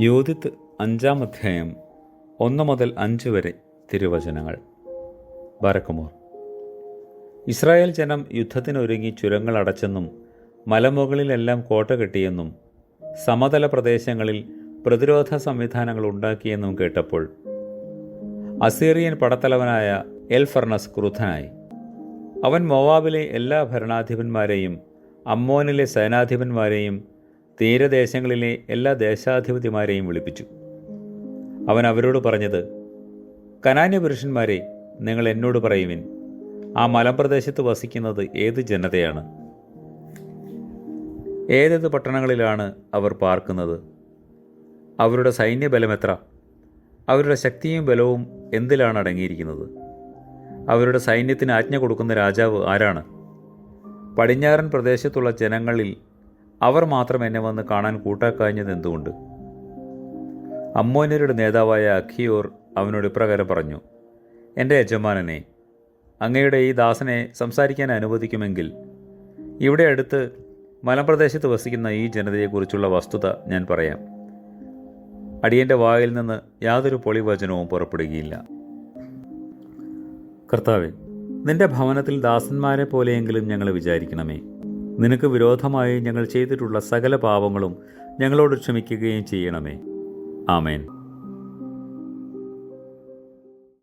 യോദിത്ത് അഞ്ചാം അധ്യായം ഒന്ന് മുതൽ അഞ്ച് വരെ തിരുവചനങ്ങൾ. ബാരക്കുമോർ ഇസ്രായേൽ ജനം യുദ്ധത്തിനൊരുങ്ങി ചുരങ്ങൾ അടച്ചെന്നും മലമുകളിലെല്ലാം കോട്ട കെട്ടിയെന്നും സമതല പ്രദേശങ്ങളിൽ പ്രതിരോധ സംവിധാനങ്ങൾ ഉണ്ടാക്കിയെന്നും കേട്ടപ്പോൾ അസീറിയൻ പടത്തലവനായ എൽ ഫർണസ് ക്രുദ്ധനായി. അവൻ മോവാബിലെ എല്ലാ ഭരണാധിപന്മാരെയും അമ്മോനിലെ സേനാധിപന്മാരെയും തീരദേശങ്ങളിലെ എല്ലാ ദേശാധിപതിമാരെയും വിളിപ്പിച്ചു. അവൻ അവരോട് പറഞ്ഞത് കനാന്യ പുരുഷന്മാരെ നിങ്ങൾ എന്നോട് പറയുവിൻ ആ മലമ്പ്രദേശത്ത് വസിക്കുന്നത് ഏത് ജനതയാണ്? ഏതേത് പട്ടണങ്ങളിലാണ് അവർ പാർക്കുന്നത്? അവരുടെ സൈന്യബലം എത്ര? അവരുടെ ശക്തിയും ബലവും എന്തിലാണ് അടങ്ങിയിരിക്കുന്നത്? അവരുടെ സൈന്യത്തിന് ആജ്ഞ കൊടുക്കുന്ന രാജാവ് ആരാണ്? പടിഞ്ഞാറൻ പ്രദേശത്തുള്ള ജനങ്ങളിൽ അവർ മാത്രം എന്നെ വന്ന് കാണാൻ കൂട്ടാക്കാഞ്ഞത് എന്തുകൊണ്ട്? അമ്മോനരുടെ നേതാവായ അഖിയോർ അവനോട് ഇപ്രകാരം പറഞ്ഞു എന്റെ യജമാനനെ അങ്ങയുടെ ഈ ദാസനെ സംസാരിക്കാൻ അനുവദിക്കുമെങ്കിൽ ഇവിടെ അടുത്ത് മലപ്രദേശത്ത് വസിക്കുന്ന ഈ ജനതയെക്കുറിച്ചുള്ള വസ്തുത ഞാൻ പറയാം. അടിയന്റെ വായിൽ നിന്ന് യാതൊരു പൊളിവചനവും പുറപ്പെടുകയില്ല. കർത്താവെ നിന്റെ ഭവനത്തിൽ ദാസന്മാരെ പോലെയെങ്കിലും ഞങ്ങൾ വിചാരിക്കണമേ. നിനക്ക് വിരോധമായി ഞങ്ങൾ ചെയ്തിട്ടുള്ള സകല പാപങ്ങളും ഞങ്ങളോട് ക്ഷമിക്കുകയും ചെയ്യണമേ. ആമേൻ.